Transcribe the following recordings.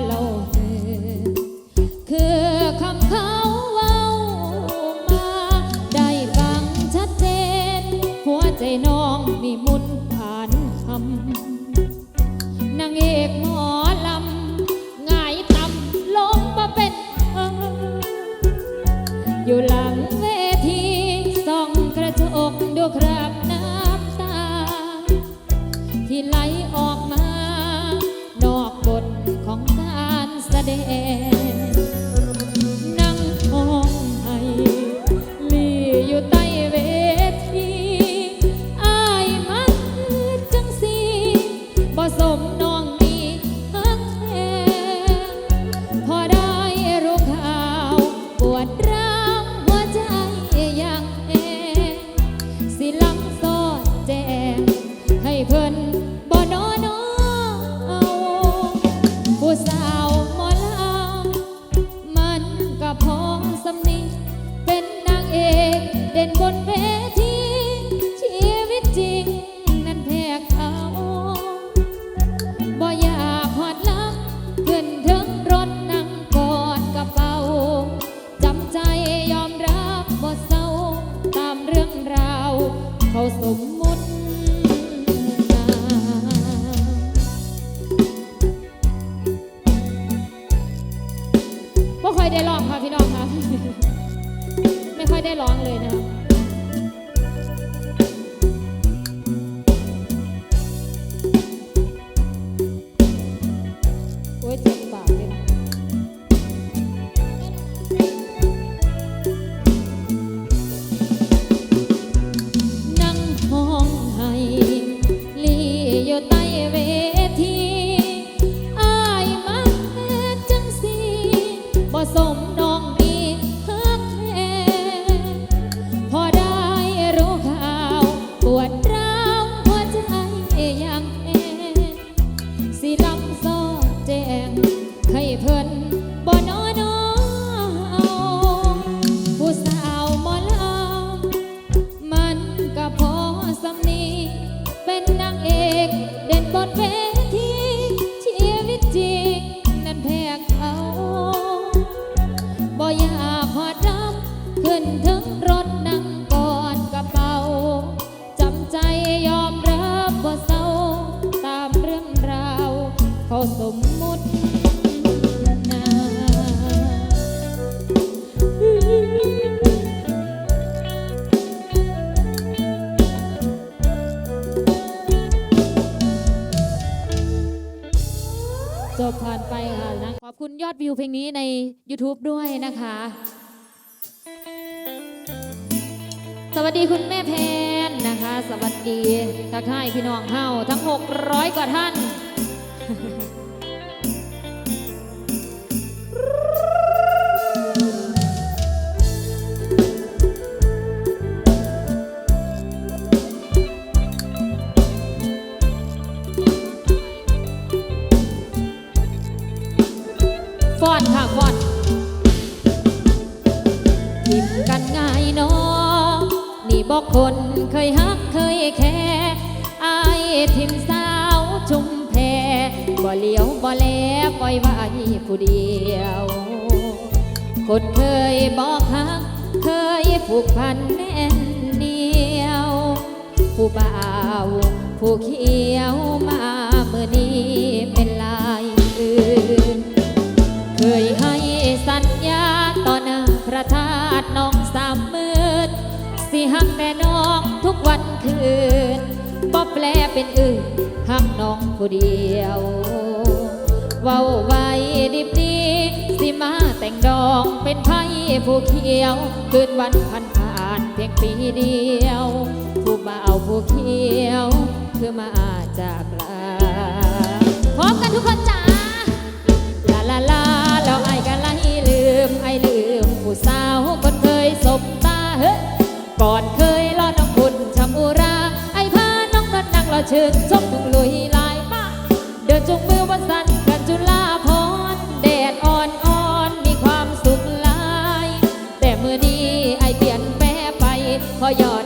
lâu YouTube ด้วยนะคะ สวัสดีคุณแม่แพนนะคะ สวัสดีทักทายพี่น้องเฮาทั้ง 600 กว่าท่าน คนเคยฮักเคยแค่อายทิมสาวชุมแพบ่เลี้ยวบ่แลปล่อยไว้ผู้เดียว คนเคยบอกฮัก เคยผูกพันแน่นเหนียว ผู้บ่าวผู้เขียวมาเมื่อนี้เป็นลายอื่น เคยให้สัญญาต่อหน้าพระธาตุน้องสามมืดสิ หักแต่น้องทุกวันคืนบ่แปลเป็นอื่นหักน้องผู้เดียวเว้าไว้ดิบดีสิมาแต่งดองเป็นไพ่ผู้เขียว คืนวันพันผ่านเพียงปีเดียว ผู้บ่าผู้เขียว คือมาจากลาพร้อมกันทุกคนจ้าลาลาลาแล้วไอ้ก็ไล่ลืมไอ้ลืมผู้สาว ก่อนเคยรอน้องคุณชำอุรา ไอ้พาน้องนอนนั่งรอเชิญชมทุกลุยลายมาเดินจุงมือวันสันกันจุลาพรแดดอ่อนอ่อนมีความสุขลาย แต่มือนี้ไอ้เปลี่ยนแปรไปพอยอด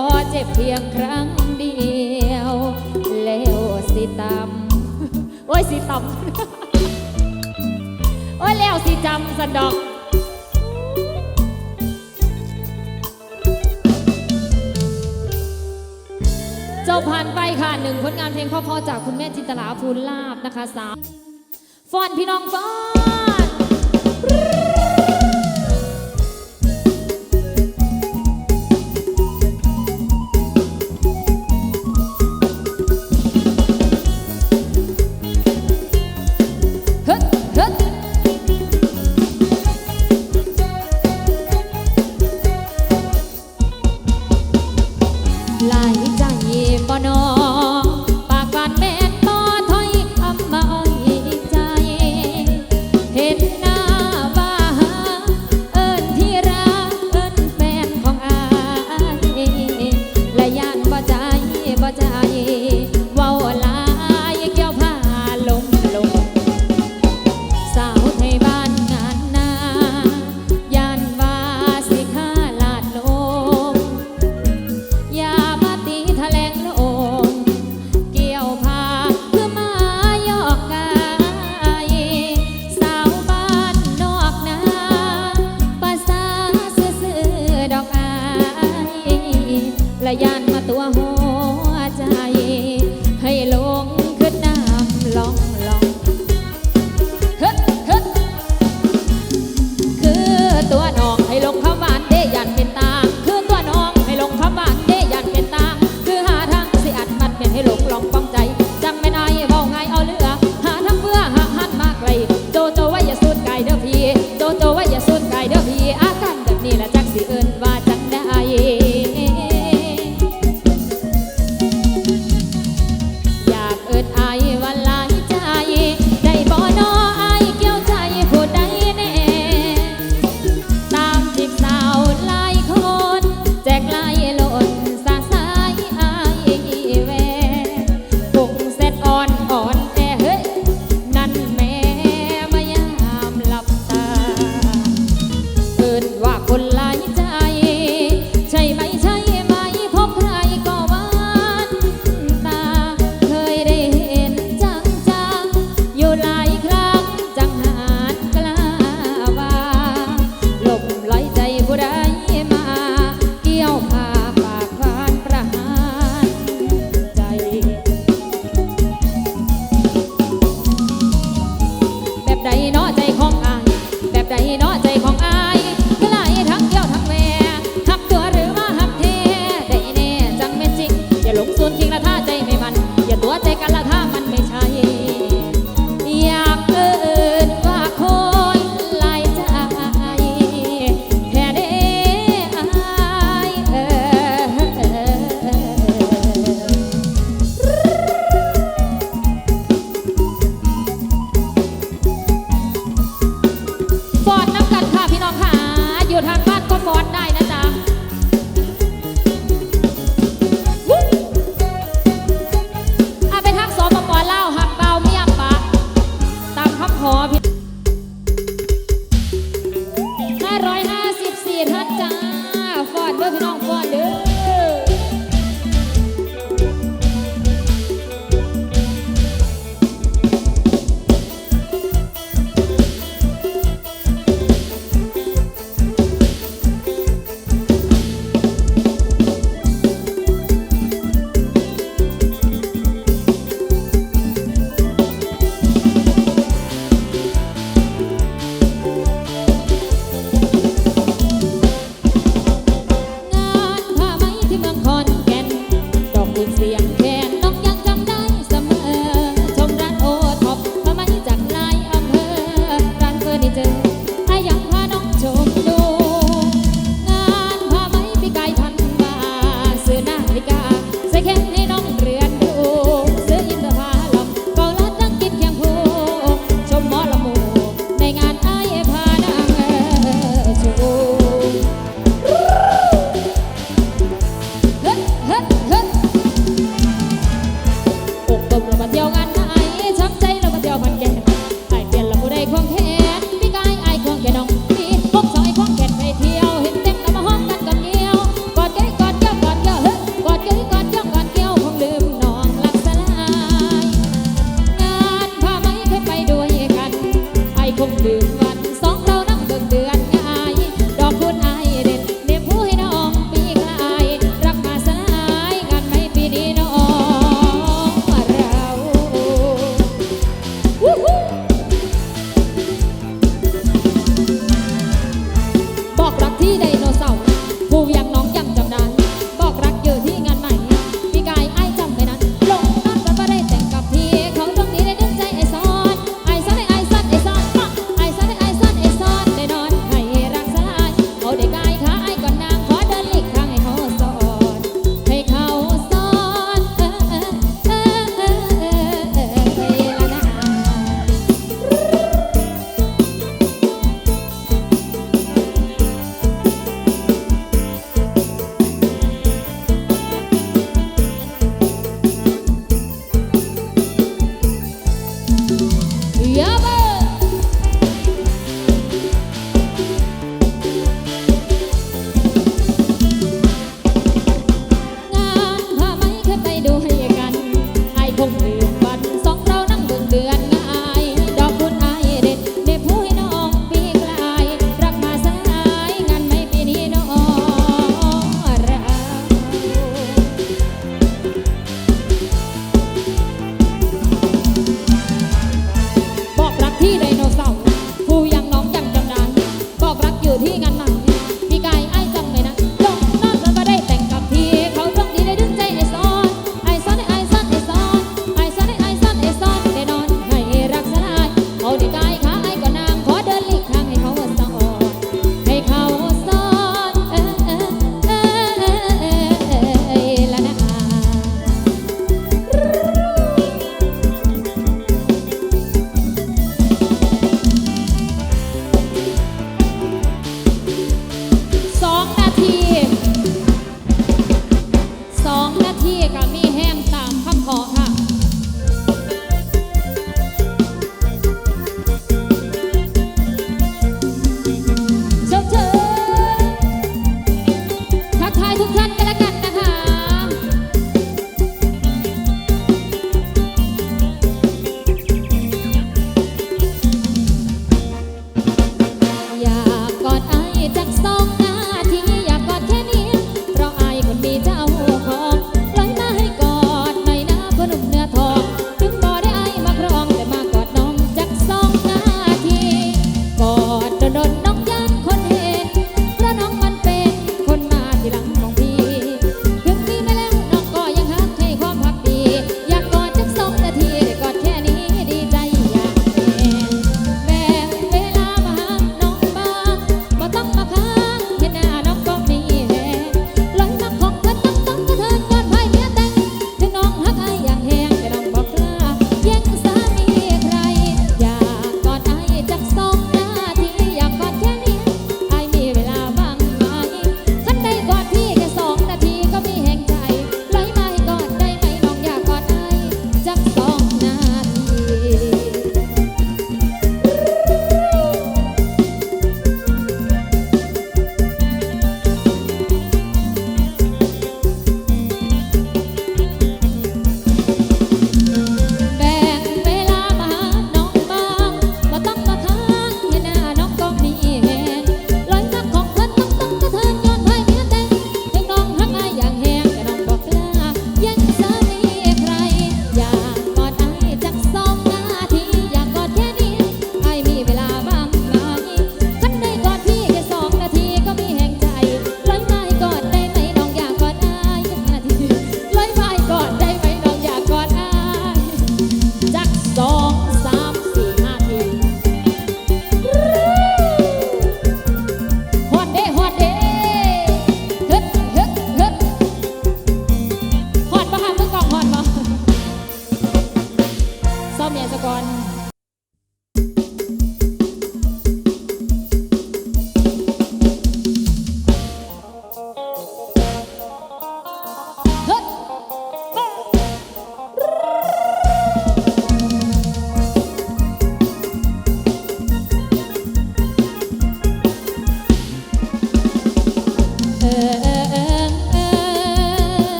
อเจ็บเพียงครั้งเดียว แล้วสิตำโอ้ยสิตำโอ้ยแล้วสิจำสันดอกเจ้าผ่านไปค่ะหนึ่งผลงานเพลงพ่อๆจากคุณแม่จินตลาภูลลาบนะคะสามฟอนพี่น้องฟอน